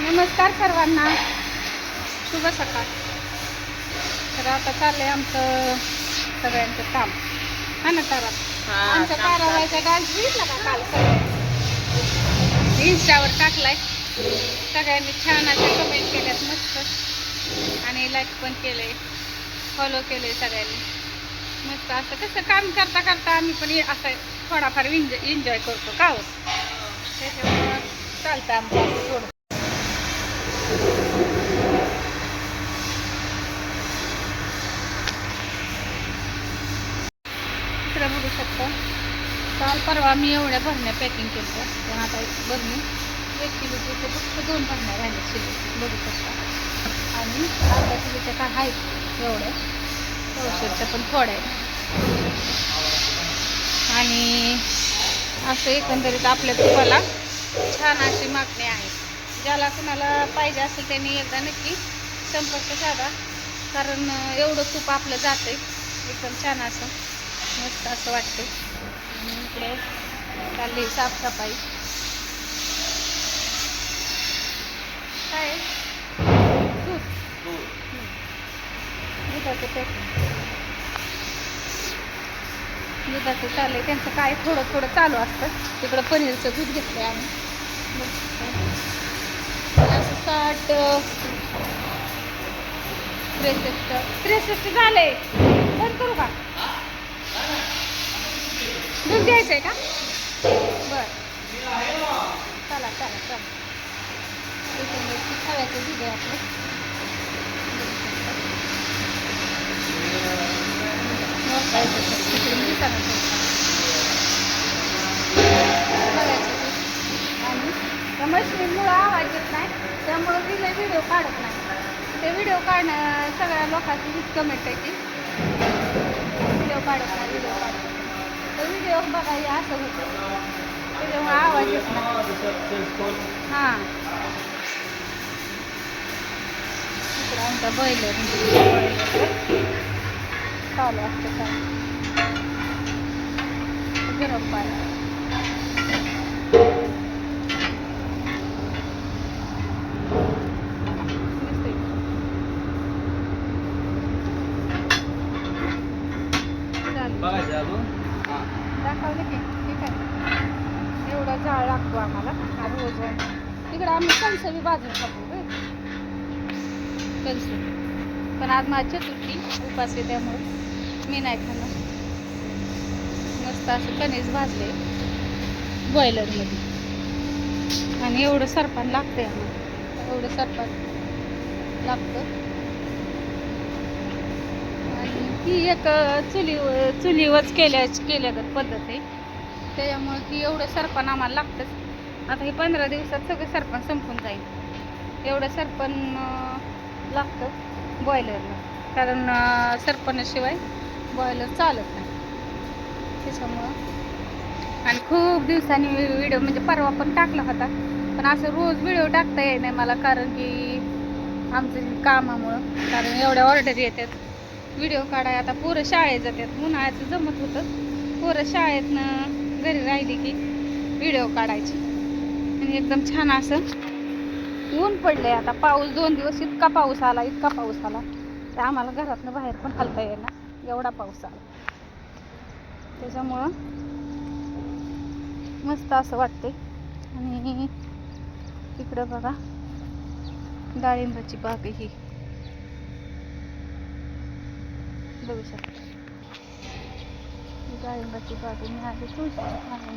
नमस्कार सर्वांना. शुभ सकाळ. तर आता चाललंय आमचं सगळ्यांचं काम. हा ना तारा? आमचा ताराबाईचा डान्स बघितला का काल सगळ्यांनी इंस्टावर टाकलाय. सगळ्यांनी छान अशा कमेंट केल्यात मस्त. आणि लाईक पण केलंय. फॉलो केलंय सगळ्यांनी. मस्त असं कसं काम करता करता आम्ही पण हे असं थोडाफार एन्जॉय एन्जॉय करतो का हो? त्याच्यामुळं चालतं आमचं असं थोडं इकडे बघू शकता तेव्हा मी एवढ्या भरण्या पॅकिंग केलं पण आता भरणी एक किलोची ते फक्त दोन भरण्या राहिल्या शिल्लक. बघू शकता. आणि अर्धा किलोच्या काय आहेत? एवढ्या. औषधच्या पण थोड्या आहेत. आणि असं एकंदरीत आपल्या तुपाला छान अशी मागणी आहे. ज्याला कुणाला पाहिजे असेल त्यांनी एकदा नक्की संपर्क साधा. कारण एवढं तूप आपलं जातं एकदम छान असं. मस्त असं वाटतं आणि इकडे चालली साफसफाई. काय? दूध. दुधाचं दुधाचं चालू आहे. त्यांचं काय थोडं थोडं चालू असतं. तिकडं पनीरचं दूध घेतलंय आम्ही. असं साठ त्रेसष्ट. त्रेसष्ट झाले बंद करू का? दूध घ्यायचं आहे का? बरं चला चला चला. त्याच्यामुळे खव्याचं दूध आहे आपलं वापरायचं आणि त्या मशीनमुळं आवाज येत नाही त्यामुळं तिला व्हिडिओ काढत नाही ते व्हिडिओ काढणं सगळ्या लोकांची हीच कमेंट आहे की व्हिडिओ काढत नाही व्हिडिओ काढत व्हिडिओ बघा हे असं होतं त्याच्यामुळे आवाज येत नाही हां इकडं आमचा बैल चालू असतं काय गरम पाणी दिसतंय. चालेल. दाखवले की ठीक आहे. एवढा जाळ लागतो आम्हाला हा रोज तिकडे आम्ही कणसवी बाजून खातो कणसवी पण आज माझी चतुर्थी उपास आहे त्यामुळे. मी नाही खाणार. मस्त असं कणीस भाजले बॉयलरमध्ये आणि एवढं सरपान लागतंय आम्हाला. एवढं सरपान लागतं आणि ही एक चुली चुलीवरच केल्या केल्यागत पद्धत आहे. त्याच्यामुळं की एवढं सरपण आम्हाला लागतंच. आता हे पंधरा दिवसात सगळं सरपण संपून जाईल. एवढं सरपण लागतं बॉयलरला कारण सरपणाशिवाय बॉयलर चालत नाही. त्याच्यामुळं. आणि खूप दिवसांनी व्हिडिओ म्हणजे परवा पण टाकला होता. पण असं रोज व्हिडिओ टाकता येत नाही मला कारण की आमचं कामामुळं कारण एवढ्या ऑर्डर येतात. व्हिडिओ काढाय. आता पोरं शाळेत जातात उन्हाळ्याचं जमत होतं. पोरं शाळेतनं घरी राहिली की व्हिडिओ काढायची. आणि एकदम छान असं ऊन पडलंय आता. पाऊस दोन दिवस इतका पाऊस आला इतका पाऊस आला. तर आम्हाला घरातनं बाहेर पण हलता येणार एवढा पाऊस आला. त्याच्यामुळं मस्त असं वाटते आणि इकडं बघा डाळिंबाची बाग आहे ही बघू शकता ही डाळिंबाची बाग आहे. मी आधी तुळशी आणून